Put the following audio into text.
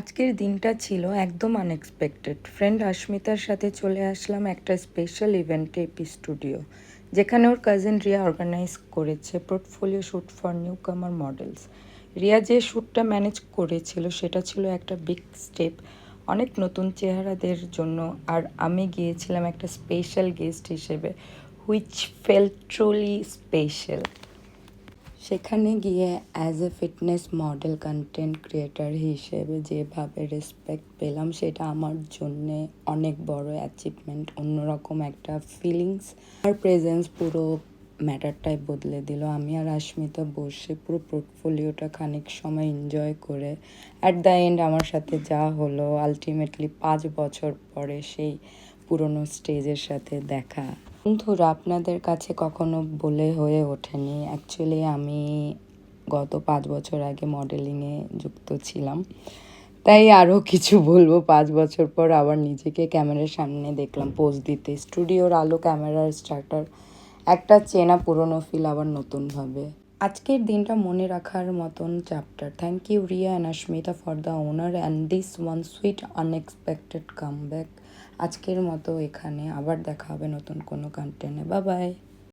আজকের দিনটা ছিল একদম আনএক্সপেক্টেড ফ্রেন্ড আশমিতার সাথে চলে আসলাম একটা স্পেশাল ইভেন্টে এপি স্টুডিও যেখানে ওর কাজিন রিয়া অর্গানাইজ করেছে portfolio shoot for new comer models Riya যে শ্যুটটা ম্যানেজ করেছিল, সেটা ছিল একটা বিগ স্টেপ অনেক নতুন চেহারাদের জন্য। আর আমি গিয়েছিলাম একটা স্পেশাল গেস্ট হিসেবে হুইচ ফেল ট্রুলি স্পেশাল সেখানে গিয়ে as a fitness model content creator হিসেবে যেভাবে রেসপেক্ট পেলাম, সেটা আমার জন্যে অনেক বড় অ্যাচিভমেন্ট অন্যরকম একটা ফিলিংস আর প্রেজেন্স পুরো ম্যাটারটাই বদলে দিল। আমি আর আশমিতা বসে পুরো পোর্টফোলিওটা খানিক সময় এনজয় করে অ্যাট দ্য এন্ড আমার সাথে যা হলো আলটিমেটলি পাঁচ বছর পরে সেই পুরনো স্টেজের সাথে দেখা। বন্ধুরা আপনাদের কাছে কখনো বলে হয়ে ওঠেনি। অ্যাকচুয়ালি আমি গত পাঁচ বছর আগে মডেলিংয়ে যুক্ত ছিলাম। তাই আরও কিছু বলব। পাঁচ বছর পর আবার নিজেকে ক্যামেরার সামনে দেখলাম পোজ দিতে। স্টুডিওর আলো, ক্যামেরার স্টার্টার একটা চেনা পুরনো ফিল আবার নতুনভাবে। আজকের দিনটা মনে রাখার মতন chapter thank you Riya and Ashmita for the honour and this one sweet unexpected come back আজকের মতো এখানে আবার দেখা হবে নতুন কোনো কন্টেন্টে বা বাই